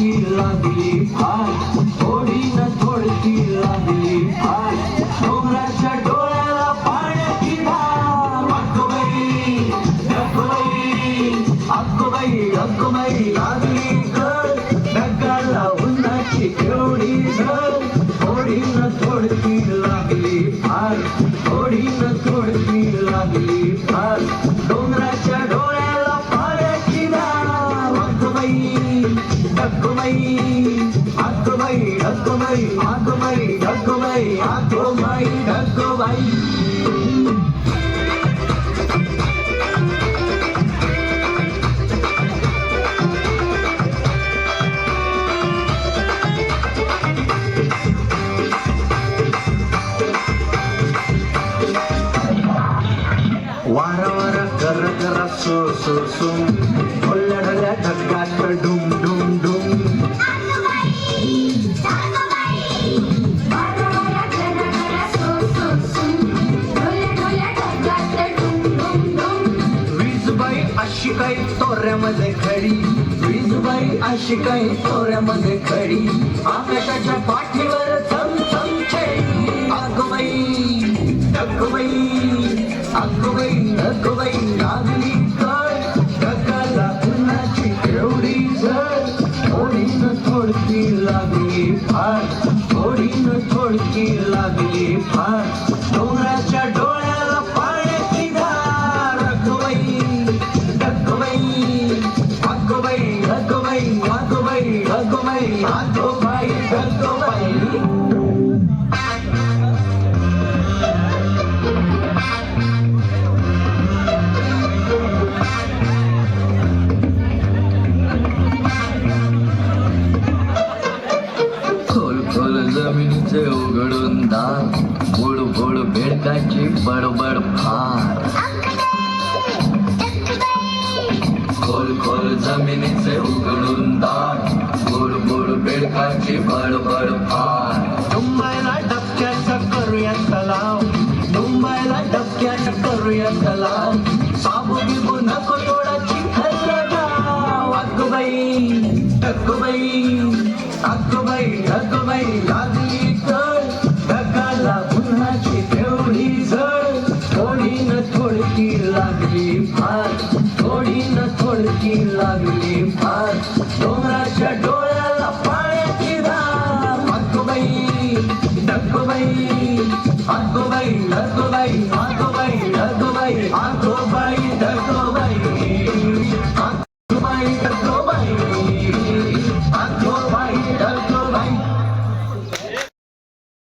लागली फार थोडी न थोडकी लागली फार डोंगराच्या डोळ्याला पाण्याची धार अक्कोबाई अक्कोबाई अक्कोबाई अक्कोबाई लागली कर ढगाला उन्हाची केवढी घर थोडी न थोडकी लागली फार थोडी न थोडकी लागली फार डोंगरा ढगमई आगमई ढगमई आगमई ढगमई आगमई ढगमई वारंवार कर कर सो सो सो ढगात डू आशिकाई तोऱ्यामध्ये खडी. विजबाई काही तोऱ्यामध्ये खडी. आकाशाच्या पाठीवर थम थमचे अगबाई टकबाई आगबाई ढकबाई लागली कळ. ढगाला उन्हाची केवढी झळ. खोल जमिनीचे उघडून दार बुड बुड बेडकाची बडबड फार. खोल खोल जमिनीचे उघडून दार बुड बुड बेडकाची बडबड फार मुंबईला डबक्याचा करूया तलाव. मुंबईला डबक्याचा करूया तलाव. साबू बिबू नको लागली कळ उन्हाची तेवढी जळ थोडी न थोडकी लागली फार थोडी न थोडकी लागली फार डोंगराच्या डोळ्याला impacto